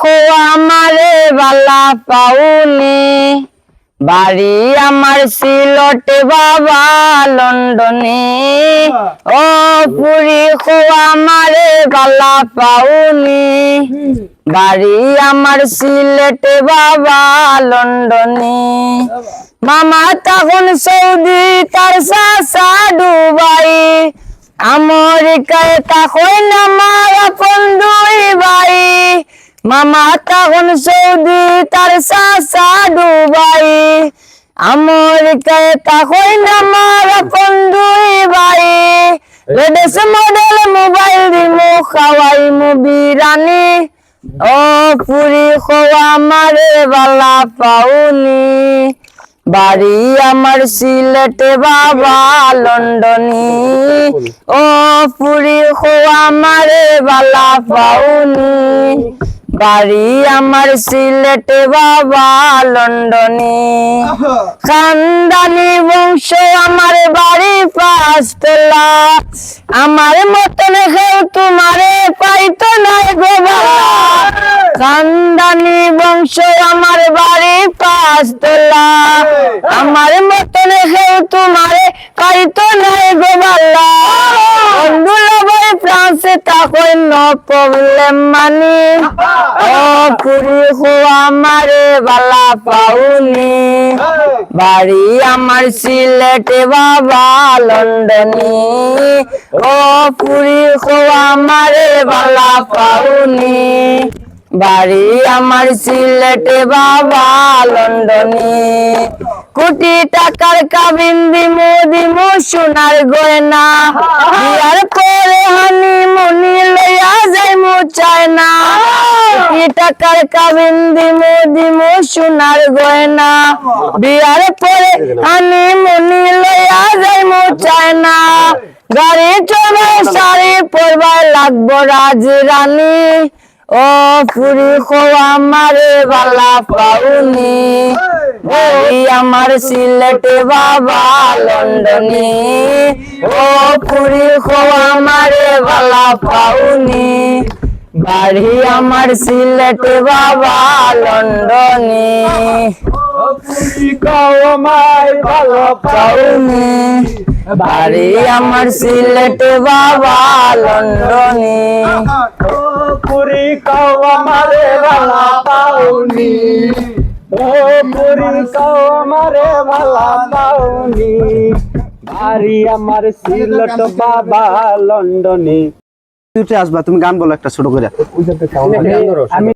খো আমারে বালা পাউনি বাড়ি আমার সিলটে বাবা লন্ডনে। ও পুরি খো আমারে বালা পাউনি বাড়ি আমার সিলেটে বাবা লন্ডনে। মামা তখন সৌদি, তার সাসা ডুবাই আমেরিকায় তখন আমার মামা তখন সৌদি তার সাসা ডুবাই আমেরিকায় তখন আমার আপন দুই ভাই। লেটেস্ট মডেল মোবাইল দিমু খাওয়াই মু বিরানি ও পুরি খোয়া মারে বালা পাউনি বাড়ি আমার সিলেটে বাবা লন্ডনি। ও পুরি খোয়া মারে বালা পাউনি বাড়ি আমার সিলেটে বাবা লন্ডনে। খানদানি বংশ আমার বাড়ি পাঁচতলা। আমার মতন কেউ তোমারে পাইতো নাই গো বাবা। খানদানি বংশ আমার বাড়ি পাঁচতলা। আমার মতন কেউ তোমারে পাইতো নাই গো বাবা। বন্ধুলা ভাই ফ্রান্সে তাকই নো প্রবলেম মানি। ও পুরি খোয়া মারে বালা পাউনি বাড়ি আমার সিলেটে বাবা লন্ডনে। ও পুরি খোয়া মারে বালা পাউনি বাড়ি আমার সিলেটে বাবা লন্ডনে। কোটি টাকার কাবিন দিমু দিমু সোনার গয়না। বিয়ার পরে হানি টাকার কাবিন দিমু দিমু সোনার গয়না। বিয়ার পরে হানি মনি লইয়া যাইমু চায়না। গাড়ি চলে শাড়ি পরবার লাগবো রাজরানী। ও পুরি খোয়া মারে বালা পাউনি। আমার সিলেটে বাবা লন্ডনে। ও পুরি খোয়া মারে বালা পাউনি। বাড়ি আমার সিলেটে বাবা লন্ডনে। বাড়ি আমার সিলেটে বাবা লন্ডনে। পুরি কাও আমারে পাউনি পুরি কাও আমারে পাউনি বাড়ি আমার সিলট বাবা লন্ডনে। উঠে আসবা তুমি গান বলো একটা ছোট করে। আমি